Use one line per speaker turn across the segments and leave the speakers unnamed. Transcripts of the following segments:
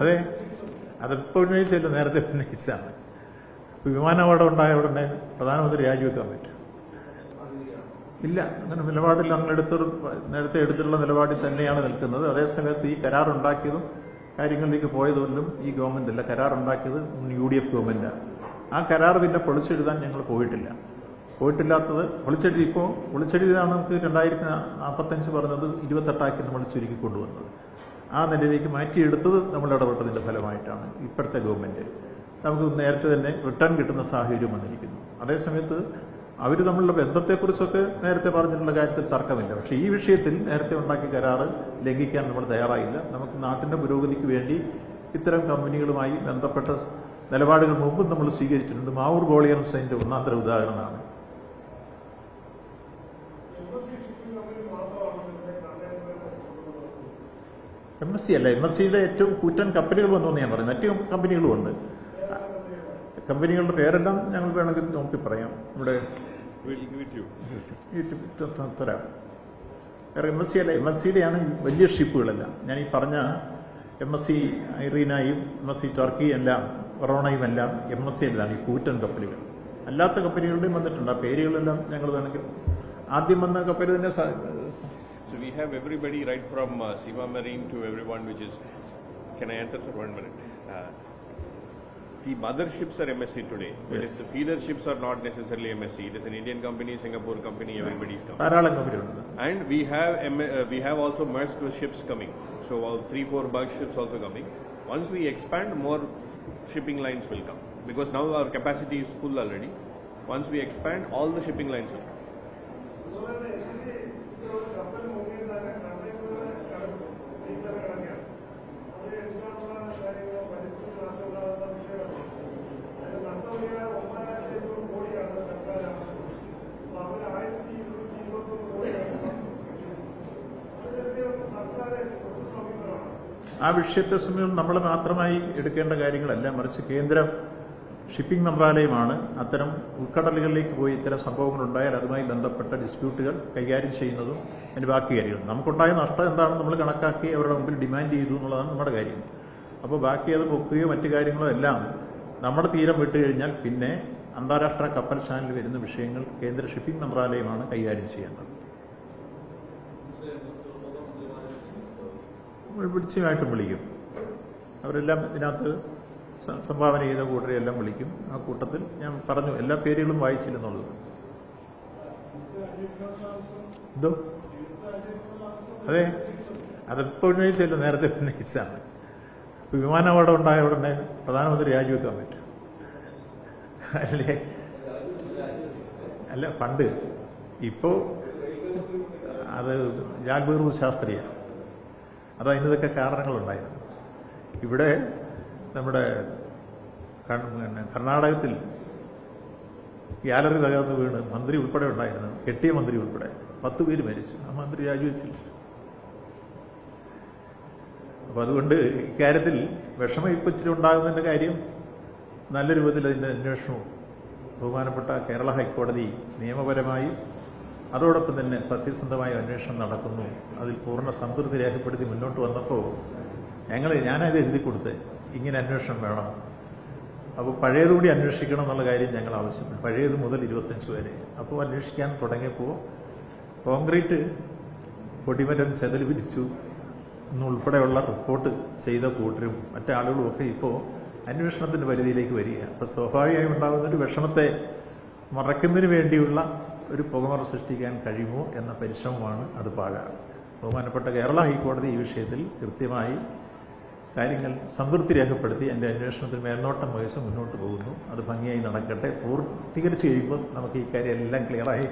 അതെ. അതിപ്പോൾ ഉന്നയിച്ചല്ല നേരത്തെ ഉന്നയിച്ചാണ് വിമാനപാടം ഉണ്ടായ ഉടനെ പ്രധാനമന്ത്രി രാജിവെക്കാൻ പറ്റും. ഇല്ല അങ്ങനെ നിലപാടിൽ അങ്ങനെ നേരത്തെ എടുത്തിട്ടുള്ള നിലപാടിൽ തന്നെയാണ് നിൽക്കുന്നത്. അതേസമയത്ത് ഈ കരാർ ഉണ്ടാക്കിയതും കാര്യങ്ങളിലേക്ക് പോയതുകൊണ്ടും ഈ ഗവൺമെന്റ് അല്ല. കരാർ ഉണ്ടാക്കിയത് യു ഡി എഫ് ഗവൺമെന്റാണ് ആ. കരാർ പിന്നെ പൊളിച്ചെഴുതാൻ ഞങ്ങൾ പോയിട്ടില്ല. പോയിട്ടില്ലാത്തത് പൊളിച്ചെഴുതി ഇപ്പോൾ പൊളിച്ചെഴുതിയതാണ് നമുക്ക് രണ്ടായിരത്തി നാൽപ്പത്തഞ്ച് പറഞ്ഞത് ഇരുപത്തെട്ടാക്കി നമ്മൾ ചുരുക്കി കൊണ്ടുവന്നത്. ആ നിലയിലേക്ക് മാറ്റിയെടുത്തത് നമ്മൾ ഇടപെട്ടതിന്റെ ഫലമായിട്ടാണ് ഇപ്പോഴത്തെ ഗവൺമെന്റ് നമുക്ക് നേരത്തെ തന്നെ റിട്ടേൺ കിട്ടുന്ന സാഹചര്യം വന്നിരിക്കുന്നു. അതേസമയത്ത് അവർ തമ്മിലുള്ള ബന്ധത്തെക്കുറിച്ചൊക്കെ നേരത്തെ പറഞ്ഞിട്ടുള്ള കാര്യത്തിൽ തർക്കമില്ല. പക്ഷേ ഈ വിഷയത്തിൽ നേരത്തെ ഉണ്ടാക്കിയ കരാറ് ലംഘിക്കാൻ നമ്മൾ തയ്യാറായില്ല. നമുക്ക് നാട്ടിന്റെ പുരോഗതിക്ക് വേണ്ടി ഇത്തരം കമ്പനികളുമായി ബന്ധപ്പെട്ട നിലപാടുകൾ മുമ്പും നമ്മൾ സ്വീകരിച്ചിട്ടുണ്ട്. മാവൂർ ബോളിയൻ സൈന്റെ ഒന്നാന്തര ഉദാഹരണമാണ്. എം എസ് സി അല്ല? എം എസ് സിയുടെ ഏറ്റവും കൂറ്റൻ കമ്പനികൾ വന്നു ഞാൻ പറയും മറ്റു കമ്പനികളും ഉണ്ട്. കമ്പനികളുടെ പേരെല്ലാം ഞങ്ങൾ വേണമെങ്കിൽ നോക്കി പറയാം. ഇവിടെ തരാം. എം എസ് സി അല്ല. എം എസ് സിയുടെയാണ് വലിയ ഷിപ്പുകളെല്ലാം. ഞാൻ ഈ പറഞ്ഞ എം എസ് സി ഐറീനായും എം എസ് സി ടർക്കി എല്ലാം കൊറോണയും എല്ലാം എം എസ് സിയിലാണ് ഈ കൂറ്റൻ കപ്പലുകൾ. അല്ലാത്ത കമ്പനികളുടെയും വന്നിട്ടുണ്ട്. ആ പേരുകളെല്ലാം ഞങ്ങൾ വേണമെങ്കിൽ ആദ്യം വന്ന കപ്പൽ തന്നെ
have everybody right from uh, Siva Marine to everyone which is. Can I answer sir one minute? Uh, the motherships are MSC today, but
Yes.
if the feeder ships are not necessarily MSC, it is an Indian company, Singapore company, everybody's company.
ധാരാളം കമ്പനികളുണ്ട്
And we have M- uh, we have also Maersk ships coming. So uh, three four bulk ships also coming. Once we expand, more shipping lines will come because now our capacity is full already. Once we expand, all the shipping lines will come.
ആ വിഷയത്തെ സംബന്ധിച്ച് നമ്മൾ മാത്രമായി എടുക്കേണ്ട കാര്യങ്ങളല്ല. മറിച്ച് കേന്ദ്ര shipping മന്ത്രാലയമാണ് അത്തരം ഉൾക്കടലുകളിലേക്ക് പോയി ഇത്തരം സംഭവങ്ങൾ ഉണ്ടായാൽ അതുമായി ബന്ധപ്പെട്ട ഡിസ്പ്യൂട്ടുകൾ കൈകാര്യം ചെയ്യുന്നതും അതിന്റെ ബാക്കി കാര്യങ്ങൾ നമുക്കുണ്ടായ നഷ്ടം എന്താണെന്ന് നമ്മൾ കണക്കാക്കി അവരുടെ മുമ്പിൽ ഡിമാൻഡ് ചെയ്തു എന്നുള്ളതാണ് നമ്മുടെ കാര്യം. അപ്പോൾ ബാക്കി അത് പൊക്കുകയോ മറ്റു കാര്യങ്ങളോ എല്ലാം നമ്മുടെ തീരം വിട്ടു കഴിഞ്ഞാൽ പിന്നെ അന്താരാഷ്ട്ര കപ്പൽ ചാനലിൽ വരുന്ന വിഷയങ്ങൾ കേന്ദ്ര ഷിപ്പിംഗ് മന്ത്രാലയമാണ് കൈകാര്യം ചെയ്യേണ്ടത്. വിളിച്ചുമായിട്ടും വിളിക്കും. അവരെല്ലാം ഇതിനകത്ത് സംഭാവന ചെയ്ത കൂട്ടരെ എല്ലാം വിളിക്കും. ആ കൂട്ടത്തിൽ ഞാൻ പറഞ്ഞു എല്ലാ പേരുകളും വായിച്ചില്ലെന്നുള്ളത്. എന്തോ? അതെ. അതിപ്പോൾ ഉന്നയിച്ചല്ല നേരത്തെ നൈസാണ് വിമാനപാടം ഉണ്ടായ ഉടനെ പ്രധാനമന്ത്രി രാജിവെക്കാൻ പറ്റും. അല്ലേ? അല്ല പണ്ട്. ഇപ്പോ അത് ലാൽ ബഹദൂർ ശാസ്ത്രിയാണ്. അത് ഇന്നതൊക്കെ കാരണങ്ങളുണ്ടായിരുന്നു. ഇവിടെ നമ്മുടെ കർണാടകത്തിൽ ഗ്യാലറി തകർന്ന് വീണ് മന്ത്രി ഉൾപ്പെടെ ഉണ്ടായിരുന്നു. കെട്ടിയ മന്ത്രി ഉൾപ്പെടെ. പത്ത് പേര് മരിച്ചു. ആ മന്ത്രി രാജിവെച്ചില്ല. അപ്പോൾ അതുകൊണ്ട് ഇക്കാര്യത്തിൽ വിഷമം ഇപ്പം ഇച്ചിരി ഉണ്ടാകുന്നതിന്റെ കാര്യം നല്ല രൂപത്തിൽ അതിന്റെ അന്വേഷണവും ബഹുമാനപ്പെട്ട കേരള ഹൈക്കോടതി നിയമപരമായി അതോടൊപ്പം തന്നെ സത്യസന്ധമായ അന്വേഷണം നടക്കുന്നു. അതിൽ പൂർണ സംതൃപ്തി രേഖപ്പെടുത്തി മുന്നോട്ട് വന്നപ്പോൾ ഞങ്ങൾ ഞാനത് എഴുതി കൊടുത്ത്. ഇങ്ങനെ അന്വേഷണം വേണം. അപ്പോൾ പഴയതുകൂടി അന്വേഷിക്കണം എന്നുള്ള കാര്യം ഞങ്ങൾ ആവശ്യപ്പെട്ടു. പഴയത് മുതൽ ഇരുപത്തഞ്ച് വരെ. അപ്പോൾ അന്വേഷിക്കാൻ തുടങ്ങിയപ്പോൾ കോൺക്രീറ്റ് പൊടിമരം ചെതൽ പിരിച്ചു എന്നുൾപ്പെടെയുള്ള റിപ്പോർട്ട് ചെയ്ത കൂട്ടരും മറ്റാളുകളും ഒക്കെ ഇപ്പോൾ അന്വേഷണത്തിന്റെ പരിധിയിലേക്ക് വരിക അപ്പോൾ സ്വാഭാവികമായി ഉണ്ടാകുന്നൊരു വിഷമത്തെ മറക്കുന്നതിന് വേണ്ടിയുള്ള ഒരു പുകമറ സൃഷ്ടിക്കാൻ കഴിയുമോ എന്ന പരിശ്രമമാണ് അത് പാഴാണ്. ബഹുമാനപ്പെട്ട കേരള ഹൈക്കോടതി ഈ വിഷയത്തിൽ കൃത്യമായി കാര്യങ്ങൾ സംതൃപ്തി രേഖപ്പെടുത്തി എന്റെ അന്വേഷണത്തിന് മേൽനോട്ടം വഹിച്ച് മുന്നോട്ട് പോകുന്നു. അത് ഭംഗിയായി നടക്കട്ടെ. പൂർത്തീകരിച്ച് കഴിയുമ്പോൾ നമുക്ക് ഈ കാര്യം എല്ലാം ക്ലിയറായി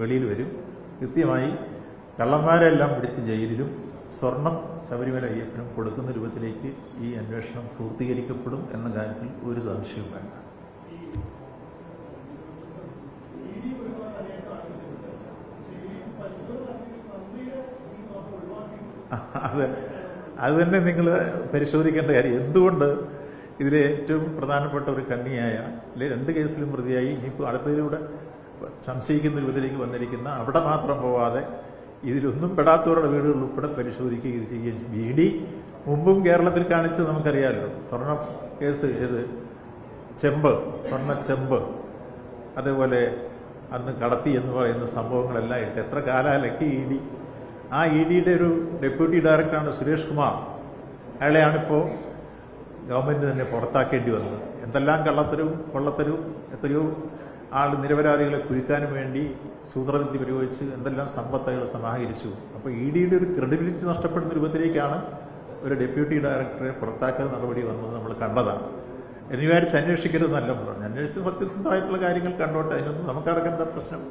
വെളിയിൽ വരും. കൃത്യമായി കള്ളന്മാരെല്ലാം പിടിച്ച് ജയിലിലും സ്വർണം ശബരിമല അയ്യപ്പനും കൊടുക്കുന്ന രൂപത്തിലേക്ക് ഈ അന്വേഷണം പൂർത്തീകരിക്കപ്പെടും എന്ന കാര്യത്തിൽ ഒരു സംശയവും വേണ്ട അത് അത് തന്നെ നിങ്ങൾ പരിശോധിക്കേണ്ട കാര്യം. എന്തുകൊണ്ട് ഇതിലെ ഏറ്റവും പ്രധാനപ്പെട്ട ഒരു കണ്ണിയായ അല്ലെ രണ്ട് കേസിലും പ്രതിയായി ഇനിയിപ്പോൾ അടുത്തതിലൂടെ സംശയിക്കുന്ന രൂപത്തിലേക്ക് വന്നിരിക്കുന്ന അവിടെ മാത്രം പോവാതെ ഇതിലൊന്നും പെടാത്തവരുടെ വീടുകൾ ഉൾപ്പെടെ പരിശോധിക്കുകയും ചെയ്യുകയും ചെയ്യും. ഇ ഡി മുമ്പും കേരളത്തിൽ കാണിച്ചത് നമുക്കറിയാമല്ലോ. സ്വർണ കേസ് ഏത്? ചെമ്പ് സ്വർണ ചെമ്പ്. അതേപോലെ അന്ന് കടത്തി എന്ന് പറയുന്ന സംഭവങ്ങളെല്ലാം ഇട്ട് എത്ര കാലാലൊക്കെ ഇ ഡി ആ ഇ ഡിയുടെ ഒരു ഡെപ്യൂട്ടി ഡയറക്ടറാണ് സുരേഷ് കുമാർ. അയാളെയാണിപ്പോൾ ഗവൺമെന്റ് തന്നെ പുറത്താക്കേണ്ടി വന്നത്. എന്തെല്ലാം കള്ളത്തരവും കൊള്ളത്തരവും എത്രയോ ആൾ നിരപരാധികളെ കുരുക്കാനും വേണ്ടി സൂത്രവിദ്യ പ്രയോഗിച്ച് എന്തെല്ലാം സമ്പത്ത് സമാഹരിച്ചു. അപ്പോൾ ഇ ഡിയുടെ ഒരു ക്രെഡിബിലിറ്റി നഷ്ടപ്പെടുന്ന രൂപത്തിലേക്കാണ് ഒരു ഡെപ്യൂട്ടി ഡയറക്ടറെ പുറത്താക്കുന്ന നടപടി വന്നത് നമ്മൾ കണ്ടതാണ്. എന്ന് വിചാരിച്ച് അന്വേഷിക്കരുതെന്നല്ല പറഞ്ഞു അന്വേഷിച്ച് സത്യസന്ധമായിട്ടുള്ള കാര്യങ്ങൾ കണ്ടോട്ടെ. അതിനൊന്നും നമുക്കടക്കേണ്ട പ്രശ്നം?